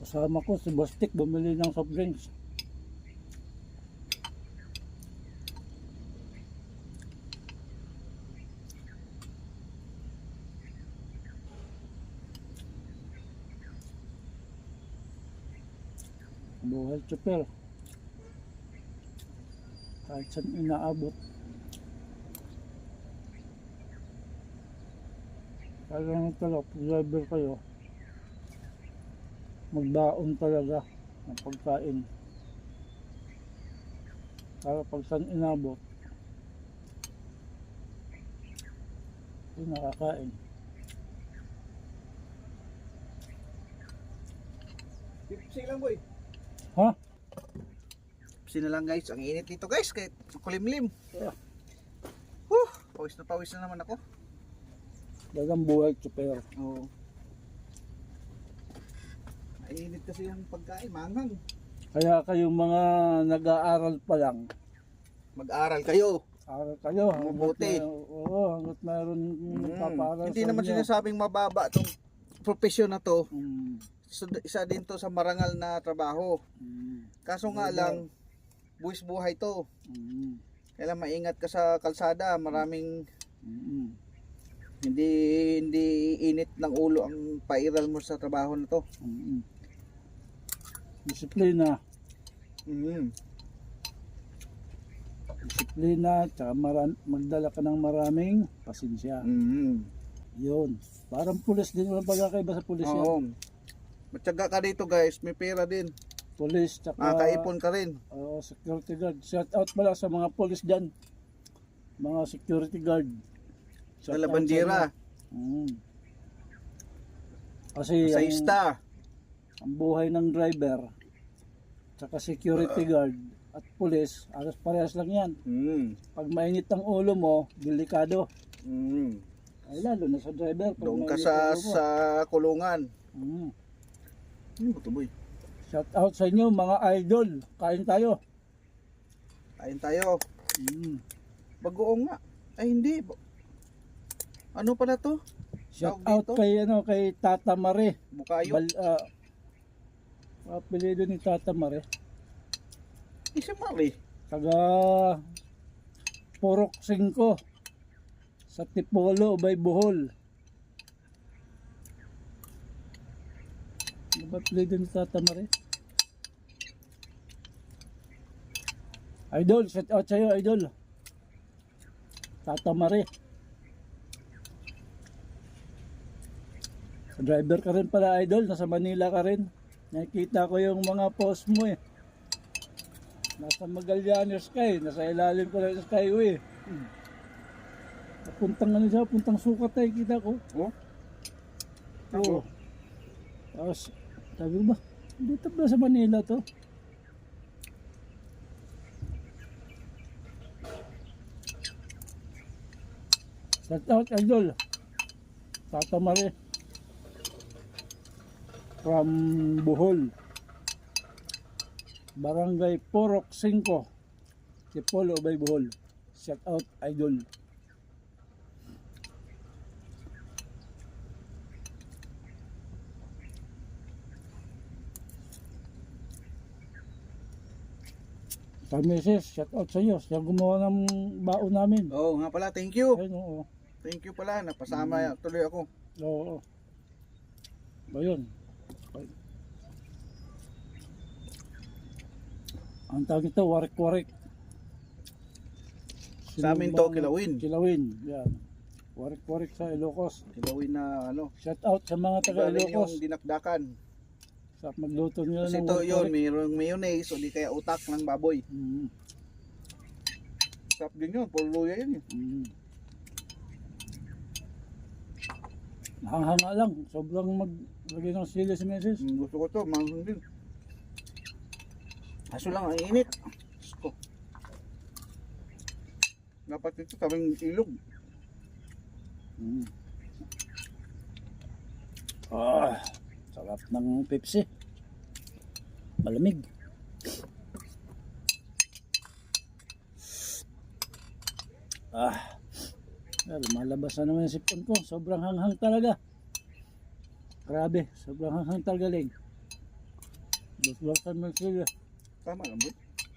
Kasama ko si Bostik bumili ng soft drinks. Buhay chopper. Kahit saan inaabot. Kaya lang talaga, driver kayo, magdaon talaga ng pagkain. Para pag saan inabot, hindi nakakain. Pipsi lang boy. Ha? Pipsi na lang guys. Ang init dito guys. Kahit kulimlim. Yeah. Huh, pawis na pawis na naman ako. Dagang buhay chopper. Oo. Mainit kasi yung pagkain. Manghang. Kaya kayong mga nag-aaral pa lang, Mag-aral kayo. aral kayo. hanggat Mabuti. may- Oo, hanggat mayroon nagpapaaral Hmm. Hindi naman inyo. sinasabing mababa itong profesyon na to. Mm, Isa, isa din to sa marangal na trabaho. mm, Kaso nga lang, buwis buhay to. mm, Kailan maingat ka sa kalsada. Maraming mm, hindi hindi init ng ulo ang pairal mo sa trabaho na to. mm. Disiplina. Mm. Disiplina, tsaka maran, magdala ka ng maraming pasensya. Mm. Yun. Parang pulis din. Walang pagkakaiba sa pulis yan. Oo. Matyaga ka dito guys, may pera din. Pulis, tsaka Makakaipon ka rin. Oo, security guard. Shout out pala sa mga pulis dyan. Mga security guard. Shout sa inyo. Mm. Kasi ang, sayista. Ang buhay ng driver, tsaka security guard at pulis, alas parehas lang yan. Mm. Pag mainit ang ulo mo, delikado. Mm. Ay lalo na sa driver. Pag Doon ka mainit sa ang ulo mo. sa kulungan. Mm. Ano ba boy? Shout out sa inyo mga idol. Kain tayo. Kain tayo. Mm. Bagoong nga. Ay hindi. Ano pala to? Shout Tawag out dito? kay ano kay Tata Mare. Bukayo. Bal, uh, apelido ni Tata Mare. Isa mali. Taga Porok 5 sa Tipolo, Ubay, Bohol. Ano ba apelido ni Tata Mare? Idol, shout out sa'yo, idol. Tata Mare. Driver ka rin pala, idol. Nasa Manila ka rin. Nakikita ko yung mga post mo eh. Nasa Magallanes ka eh. Nasa ilalim ko ng skyway. Hmm. Puntang ano siya, puntang sukat eh, kita ko. Oh? Oo. Tapos, sabi ko ba, dito ba sa Manila to? Shout out, Idol. Tata Mare. From Bohol. Barangay Porok 5. Tipolo, Bay Bohol. Shout out, Idol. Sa misis, shout out sa iyo. Siya gumawa ng baon namin. Oo nga pala, thank you. Ayun, oo. Thank you pala, napasama tuloy ako. Oo. Ba yun? Ang tawag ito, warik-warik. Sa amin to, kilawin. Kilawin, yan. Warik-warik sa Ilocos. Kilawin na ano. Shout out sa mga taga Ilocos. yung dinakdakan. Sa magluto nyo Kasi ng ito yun, mayroong mayonnaise o di kaya utak ng baboy. Mm, Sarap din yun, puro luya yun eh. mm. Nahanghanga lang. Sobrang maglagay ng sili si Mrs. Mm, Gusto ko to, manghang din. Kaso lang, ang init. Ko. Dapat ito tabing ilog. Mm. Ah, sarap ng Pepsi. Malamig. Ah, ah, lumalabas na naman yung sipon ko. Sobrang hanghang talaga. Grabe, sobrang hanghang talaga, Ling. Basbasan mo yung sili. Tama lang, boy.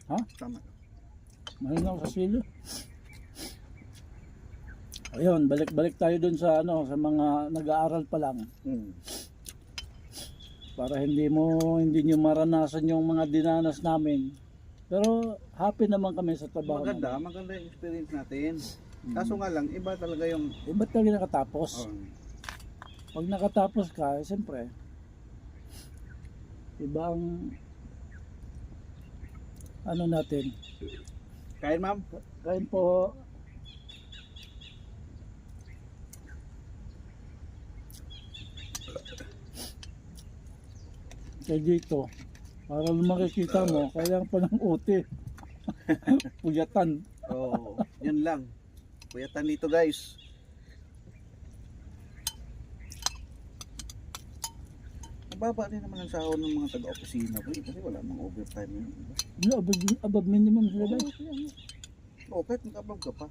Ha? Tama. Mahal ako sa sili. Ayun, balik-balik tayo dun sa ano, sa mga nag-aaral pa lang. Mm. para hindi mo hindi niyo maranasan yung mga dinanas namin. Pero happy naman kami sa trabaho. Maganda, namin. maganda yung experience natin. Kaso nga lang, iba talaga yung... Ba't talaga nakatapos? Oh, Pag nakatapos ka, eh, siyempre, iba ang ano natin. kain, ma'am? Kain po. Kaya dito, para makikita mo, kailangan pa ng uti. Puyatan. Oo, oh, yan lang. Puyatan dito, guys. Mababa din naman ang sahod ng mga taga-opisina, boy. Kasi wala mang overtime yun. Diba? Ano, above, above minimum sila guys. Oo, oh, kahit nag-above ka pa.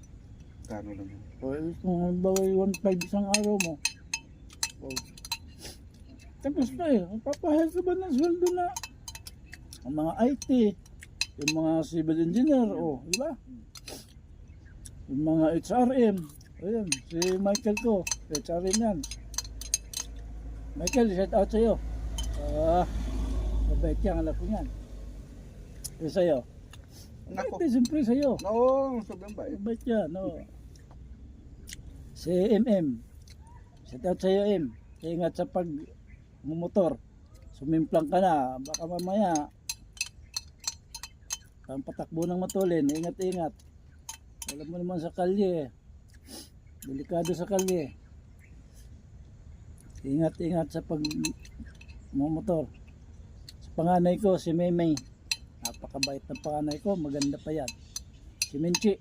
Kano lang yun. Well, kung halimbawa 1.5 isang araw mo. Oh. Tapos na eh. Papahal ka ba ng sweldo na ang mga IT, yung mga civil engineer, oh, di ba? Yung mga HRM, ayun, si Michael ko, HRM yan. Michael, shout out sa'yo. Ah, mabait yan, alam ko yan. Eh sa'yo. Nako. Mabait, siyempre sa'yo. Oo, sobrang bait. Mabait yan, no. Si MM. Shout out sa'yo, M. Ingat sa pag mumotor. Sumimplang ka na. Baka mamaya ang patakbo ng matulin. Ingat-ingat. Alam mo naman sa kalye. Delikado sa kalye. Ingat-ingat sa pag mumotor. Sa panganay ko, si Maymay. Napakabait ng panganay ko. Maganda pa yan. Si Minchi.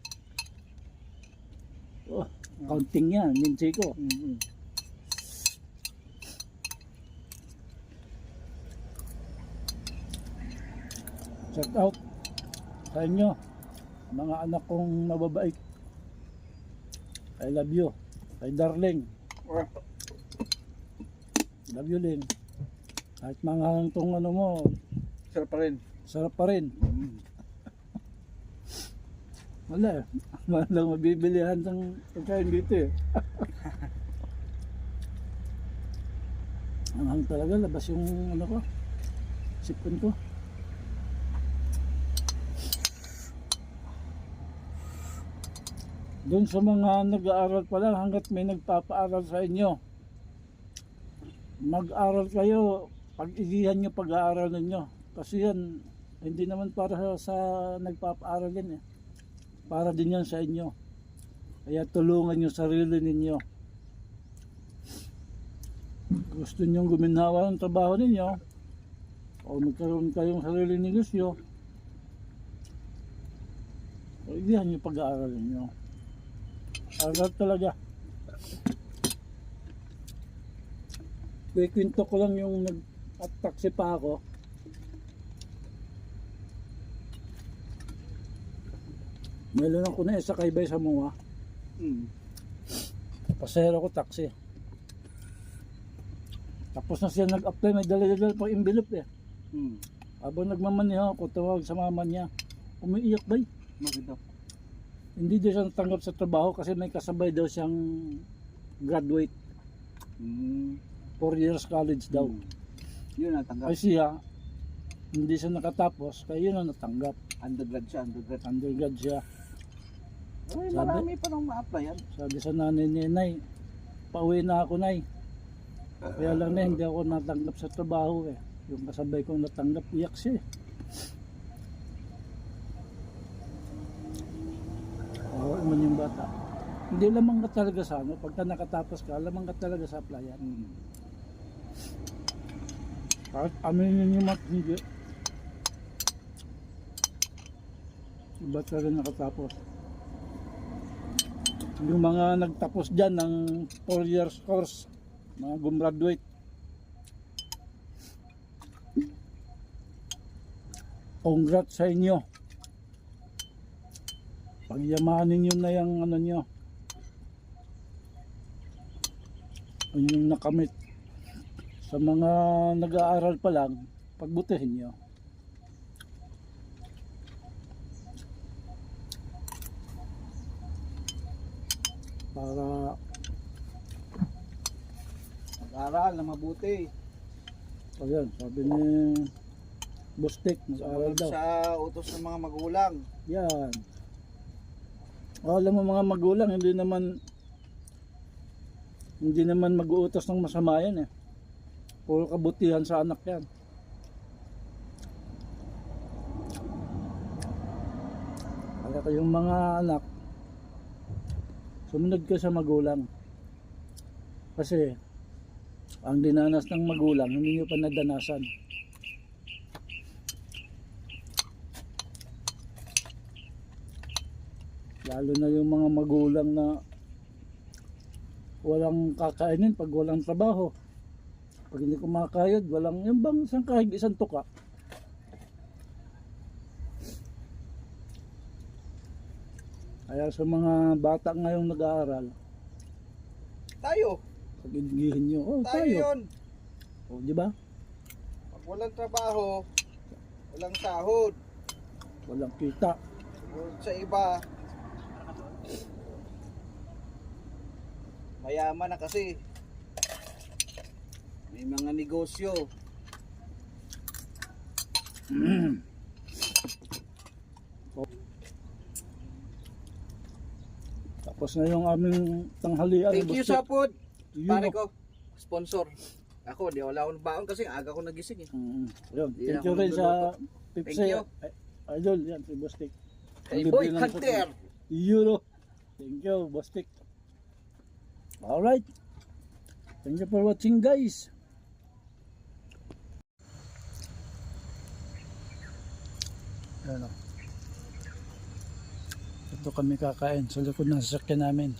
Oh, counting yan. Minchi ko. Mm-hmm. Shout out sa inyo. Mga anak kong mababait. I love you. Kay Darling. Love you, Ling. Kahit mga itong ano mo, Sarap pa rin. sarap pa rin. Mm. Wala eh. Wala lang mabibilihan ng pagkain dito eh. Ang hang talaga, labas yung ano ko, sipon ko. Doon sa mga nag-aaral pa lang hanggat may nagpapaaral sa inyo. Mag-aral kayo, pag-ilihan nyo pag-aaral ninyo. Kasi yan, hindi naman para sa, sa nagpapaaral yan eh. Para din yan sa inyo. Kaya tulungan nyo sarili ninyo. Gusto nyo guminawa ng trabaho ninyo o magkaroon kayong sarili negosyo o ilihan nyo pag-aaral ninyo. Aral talaga. Kikwento ko lang yung nag-taxi pa ako. Meron ako na isa kaybay sa mga. Mm. Pasahero ko taxi. Tapos na siya nag-apply, may dala-dala pang envelope eh. Mm. Habang nagmamaneho ako, tawag sa mama niya. Umiiyak ba? Maganda. Hindi daw siya natanggap sa trabaho kasi may kasabay daw siyang graduate. Mm. 4 years college daw. Mm. Yun ang tanggap. Ay siya, hindi siya nakatapos, kaya yun ang natanggap. Undergrad siya, undergrad. Undergrad siya. Ay, Sabi- marami pa nang ma-applyan. Sabi sa nanay niya, Nay, pauwi na ako, Nay. Kaya lang na hindi ako natanggap sa trabaho eh. Yung kasabay kong natanggap, iyak siya eh. Oo, man yung bata. Hindi lamang ka talaga sa ano, pagka nakatapos ka, lamang ka talaga sa applyan. Mm. Kahit aminin niyo mat, hindi. Iba talaga nakatapos. Yung mga nagtapos dyan ng 4 years course, mga gumraduate. Congrats sa inyo. Pagyamanin nyo na yung ano nyo. Yung nakamit sa mga nag-aaral pa lang, pagbutihin nyo. Para Mag-aral na mabuti. Ayan, sabi ni Bustik, mag-aral daw. sa utos ng mga magulang. Yan. O, alam mo mga magulang, hindi naman hindi naman mag-uutos ng masama yan eh. Puro kabutihan sa anak yan. Kaya kayong mga anak, sumunod ka sa magulang. Kasi, ang dinanas ng magulang, hindi nyo pa nadanasan. Lalo na yung mga magulang na walang kakainin pag walang trabaho. Pag hindi kumakayod, walang yung bang isang kahig isang tuka. Kaya sa mga bata ngayong nag-aaral, Tayo. pag-indihin nyo, oh Tayo tayo. yun. Oh, di ba? Pag walang trabaho, walang sahod. Walang kita. Sa iba. Mayaman na kasi. May mga negosyo. Tapos na yung aming tanghalian. Thank you Basta- sa food. Yun, Pare ko. Sponsor. Ako, di wala akong baon kasi aga ko nagising eh. Mm, yun. Thank you rin sa. Pipsi. Thank you. Idol, yan, si. Kay Libre Boy Hunter. Euro. Thank you, Bustik. Alright. Thank you for watching, guys. Ano? Ito kami kakain sa likod ng sasakyan namin.